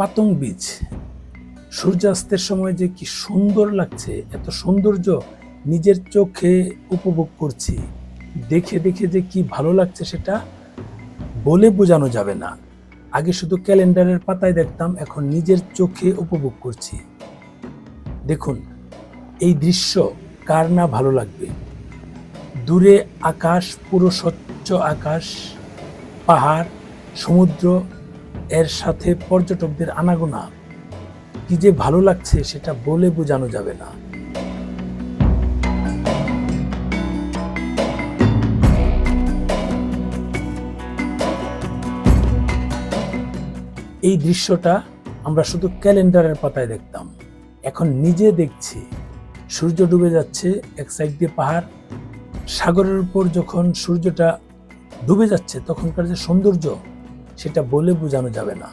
পাতং বীজ। সূর্যাস্তের সময় যে কি সুন্দর লাগছে, এত সৌন্দর্য নিজের চোখে উপভোগ করছি। দেখে দেখে যে কি ভালো লাগছে সেটা বলে বোঝানো যাবে না। আগে শুধু ক্যালেন্ডারের পাতায় দেখতাম, এখন নিজের চোখে উপভোগ করছি। দেখুন, এই দৃশ্য কার না ভালো লাগবে? দূরে আকাশ, পুরো স্বচ্ছ আকাশ, পাহাড়, সমুদ্র এর সাথে পর্যটকদের আনাগোনা। কি যে ভালো লাগছে সেটা বলে বোঝানো যাবে না। এই দৃশ্যটা আমরা শুধু ক্যালেন্ডারের পাতায় দেখতাম। এখন নিজে দেখছি। সূর্য ডুবে যাচ্ছে এক সাইড দিয়ে পাহাড়। সাগরের উপর যখন সূর্যটা ডুবে যাচ্ছে, তখনকার যে সৌন্দর্য সেটা বলে বোঝানো যাবে না।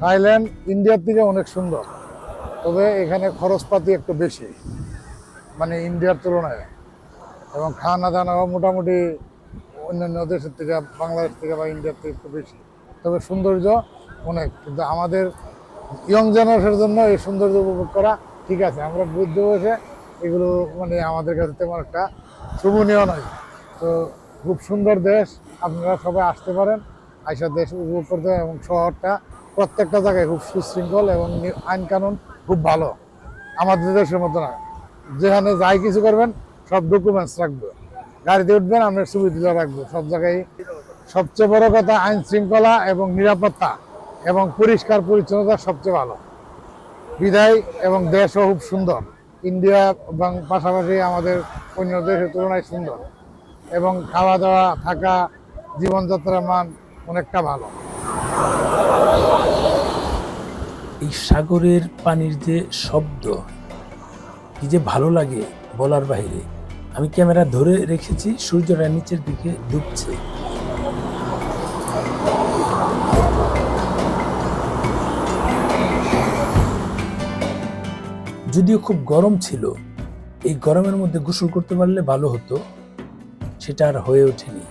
থাইল্যান্ড, ইন্ডিয়ার থেকে অনেক সুন্দর। তবে এখানে খরচপাতি একটু বেশি মানে ইন্ডিয়ার তুলনায়। এবং খাওয়ানা দানাও মোটামুটি অন্যান্য দেশের থেকে, বাংলাদেশ থেকে বা ইন্ডিয়ার থেকে একটু বেশি। তবে সৌন্দর্য অনেক, কিন্তু আমাদের ইয়ং জেনারেশনের জন্য এই সৌন্দর্য উপভোগ করা ঠিক আছে। আমরা বুদ্ধ বসে এগুলো মানে আমাদের কাছে তেমন একটা শুভনীয় নয়। তো খুব সুন্দর দেশ, আপনারা সবাই আসতে পারেন, আইসা দেশ উপভোগ করতে এবং শহরটা প্রত্যেকটা জায়গায় খুব সুশৃঙ্খল এবং নি- আইন কানুন খুব ভালো। আমাদের দেশের মতো না। যেখানে যাই কিছু করবেন, সব ডকুমেন্টস রাখব। গাড়িতে উঠবেন, আমরা সুবিধা রাখব। সব জায়গায় সবচেয়ে বড় কথা আইন শৃঙ্খলা এবং নিরাপত্তা এবং পরিষ্কার পরিচ্ছন্নতা সবচেয়ে ভালো। বিদায় এবং দেশও খুব সুন্দর। ইন্ডিয়া এবং পাশাপাশি আমাদের অন্য দেশের তুলনায় সুন্দর। এবং খাওয়া দাওয়া থাকা, জীবনযাত্রার মান অনেকটা ভালো। এই সাগরের পানির যে শব্দ, কি যে ভালো লাগে বলার বাইরে আমি ক্যামেরা ধরে রেখেছি সূর্যটা নিচের দিকে ডুবছে। যদিও খুব গরম ছিল, এই গরমের মধ্যে গোসল করতে পারলে ভালো হতো। সেটা আর হয়ে ওঠেনি।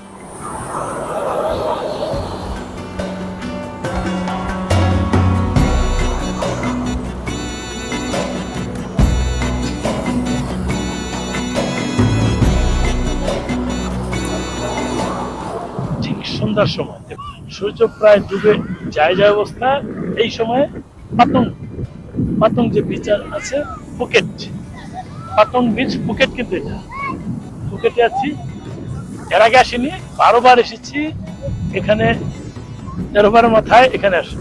সন্ধ্যার সময়। সূর্য প্রায় ডুবে যায় যায় অবস্থা, এই সময় পাতং পাতং যে বিচ আছে ফুকেট পাতং বিচ ফুকেট কিন্তু এটা। ফুকেটে আছি এর আগে আসিনি বারোবার এসেছি এখানে তেরোবার মাথায় এখানে আস-